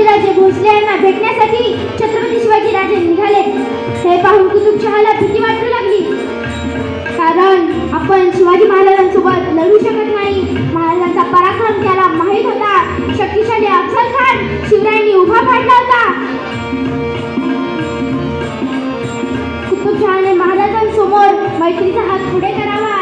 शिवाजीराजे भोसले यांना भेटण्यासाठी छत्रपती शिवाजीराजे निघाले हे पाहून कुतुबशहाला भीती वाटू लागली. कारण आपण शिवाजी महाराजांसोबत लढू शकत नाही. महाराजांचा पराक्रम त्याला माहीत होता. शक्तिशाली अफजल खान शिवरायांनी उभा पाडला होता. कुतुबशहाने महाराजांसमोर मैत्रीचा हात पुढे करावा.